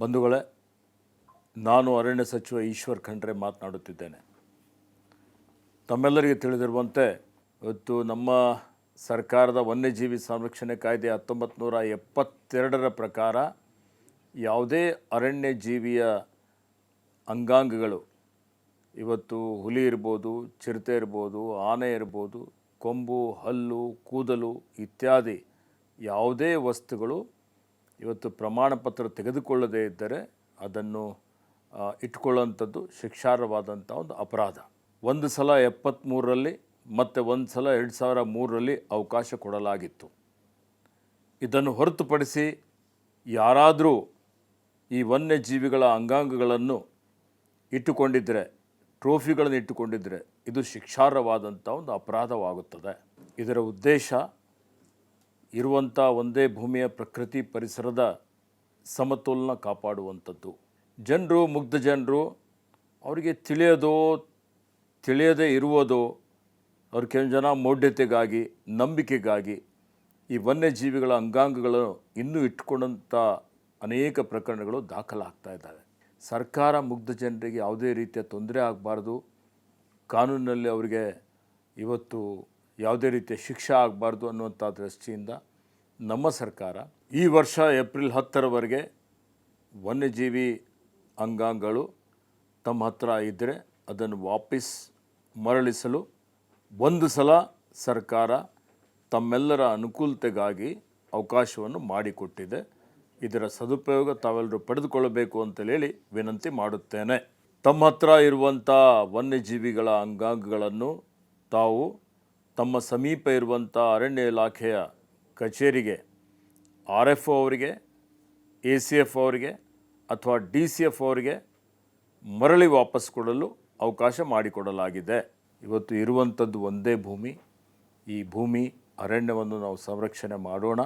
ಬಂಧುಗಳೇ, ನಾನು ಅರಣ್ಯ ಸಚಿವ ಈಶ್ವರ್ ಖಂಡ್ರೆ ಮಾತನಾಡುತ್ತಿದ್ದೇನೆ. ತಮ್ಮೆಲ್ಲರಿಗೆ ತಿಳಿದಿರುವಂತೆ, ಇವತ್ತು ನಮ್ಮ ಸರ್ಕಾರದ ವನ್ಯಜೀವಿ ಸಂರಕ್ಷಣೆ ಕಾಯ್ದೆ ಹತ್ತೊಂಬತ್ತು ನೂರ ಎಪ್ಪತ್ತೆರಡರ ಪ್ರಕಾರ ಯಾವುದೇ ಅರಣ್ಯ ಜೀವಿಯ ಅಂಗಾಂಗಗಳು, ಇವತ್ತು ಹುಲಿ ಇರ್ಬೋದು, ಚಿರತೆ ಇರ್ಬೋದು, ಆನೆ ಇರ್ಬೋದು, ಕೊಂಬು, ಹಲ್ಲು, ಕೂದಲು ಇತ್ಯಾದಿ ಯಾವುದೇ ವಸ್ತುಗಳು ಇವತ್ತು ಪ್ರಮಾಣ ಪತ್ರ ತೆಗೆದುಕೊಳ್ಳದೇ ಇದ್ದರೆ ಅದನ್ನು ಇಟ್ಕೊಳ್ಳೋಂಥದ್ದು ಶಿಕ್ಷಾರ್ಹವಾದಂಥ ಒಂದು ಅಪರಾಧ. ಒಂದು ಸಲ ಎಪ್ಪತ್ತ್ಮೂರರಲ್ಲಿ ಮತ್ತು ಒಂದು ಸಲ ಎರಡು ಸಾವಿರ ಮೂರರಲ್ಲಿ ಅವಕಾಶ ಕೊಡಲಾಗಿತ್ತು. ಇದನ್ನು ಹೊರತುಪಡಿಸಿ ಯಾರಾದರೂ ಈ ವನ್ಯಜೀವಿಗಳ ಅಂಗಾಂಗಗಳನ್ನು ಇಟ್ಟುಕೊಂಡಿದ್ದರೆ ಟ್ರೋಫಿಗಳನ್ನು ಇಟ್ಟುಕೊಂಡಿದ್ದರೆ ಇದು ಶಿಕ್ಷಾರ್ಹವಾದಂಥ ಒಂದು ಅಪರಾಧವಾಗುತ್ತದೆ. ಇದರ ಉದ್ದೇಶ ಇರುವಂಥ ಒಂದೇ ಭೂಮಿಯ ಪ್ರಕೃತಿ ಪರಿಸರದ ಸಮತೋಲನ ಕಾಪಾಡುವಂಥದ್ದು. ಜನರು, ಮುಗ್ಧ ಜನರು, ಅವರಿಗೆ ತಿಳಿಯೋದೋ, ತಿಳಿಯದೇ ಇರುವುದೋ, ಅವ್ರ ಕೆಲವು ಜನ ಮೌಢ್ಯತೆಗಾಗಿ, ನಂಬಿಕೆಗಾಗಿ ಈ ವನ್ಯಜೀವಿಗಳ ಅಂಗಾಂಗಗಳನ್ನು ಇನ್ನೂ ಇಟ್ಕೊಂಡಂಥ ಅನೇಕ ಪ್ರಕರಣಗಳು ದಾಖಲಾಗ್ತಾ ಇದ್ದಾವೆ. ಸರ್ಕಾರ ಮುಗ್ಧ ಜನರಿಗೆ ಯಾವುದೇ ರೀತಿಯ ತೊಂದರೆ ಆಗಬಾರ್ದು. ಕಾನೂನಿನಲ್ಲಿ ಅವರಿಗೆ ಇವತ್ತು ಯಾವುದೇ ರೀತಿಯ ಶಿಕ್ಷೆ ಆಗಬಾರ್ದು ಅನ್ನುವಂಥ ದೃಷ್ಟಿಯಿಂದ ನಮ್ಮ ಸರ್ಕಾರ ಈ ವರ್ಷ ಏಪ್ರಿಲ್ ಹತ್ತರವರೆಗೆ ವನ್ಯಜೀವಿ ಅಂಗಾಂಗಗಳು ತಮ್ಮ ಹತ್ರ ಇದ್ದರೆ ಅದನ್ನು ವಾಪಸ್ ಮರಳಿಸಲು ಒಂದು ಸಲ ಸರ್ಕಾರ ತಮ್ಮೆಲ್ಲರ ಅನುಕೂಲತೆಗಾಗಿ ಅವಕಾಶವನ್ನು ಮಾಡಿಕೊಟ್ಟಿದೆ. ಇದರ ಸದುಪಯೋಗ ತಾವೆಲ್ಲರೂ ಪಡೆದುಕೊಳ್ಳಬೇಕು ಅಂತೇಳಿ ವಿನಂತಿ ಮಾಡುತ್ತೇನೆ. ತಮ್ಮ ಹತ್ರ ಇರುವಂಥ ವನ್ಯಜೀವಿಗಳ ಅಂಗಾಂಗಗಳನ್ನು ತಾವು ತಮ್ಮ ಸಮೀಪ ಇರುವಂಥ ಅರಣ್ಯ ಇಲಾಖೆಯ ಕಚೇರಿಗೆ ಆರ್ ಎಫ್ ಒ ಅವರಿಗೆ, ಎ ಸಿ ಎಫ್ ಅವರಿಗೆ ಅಥವಾ ಡಿ ಸಿ ಎಫ್ ಅವರಿಗೆ ಮರಳಿ ವಾಪಸ್ ಕೊಡಲು ಅವಕಾಶ ಮಾಡಿಕೊಡಲಾಗಿದೆ. ಇವತ್ತು ಇರುವಂಥದ್ದು ಒಂದೇ ಭೂಮಿ. ಈ ಭೂಮಿ ಅರಣ್ಯವನ್ನು ನಾವು ಸಂರಕ್ಷಣೆ ಮಾಡೋಣ.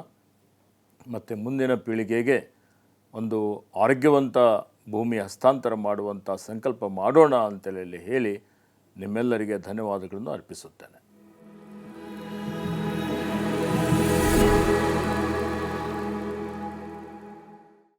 ಮತ್ತು ಮುಂದಿನ ಪೀಳಿಗೆಗೆ ಒಂದು ಆರೋಗ್ಯವಂತ ಭೂಮಿ ಹಸ್ತಾಂತರ ಮಾಡುವಂಥ ಸಂಕಲ್ಪ ಮಾಡೋಣ ಅಂತೇಳಿ ಹೇಳಿ ನಿಮ್ಮೆಲ್ಲರಿಗೆ ಧನ್ಯವಾದಗಳನ್ನು ಅರ್ಪಿಸುತ್ತೇನೆ.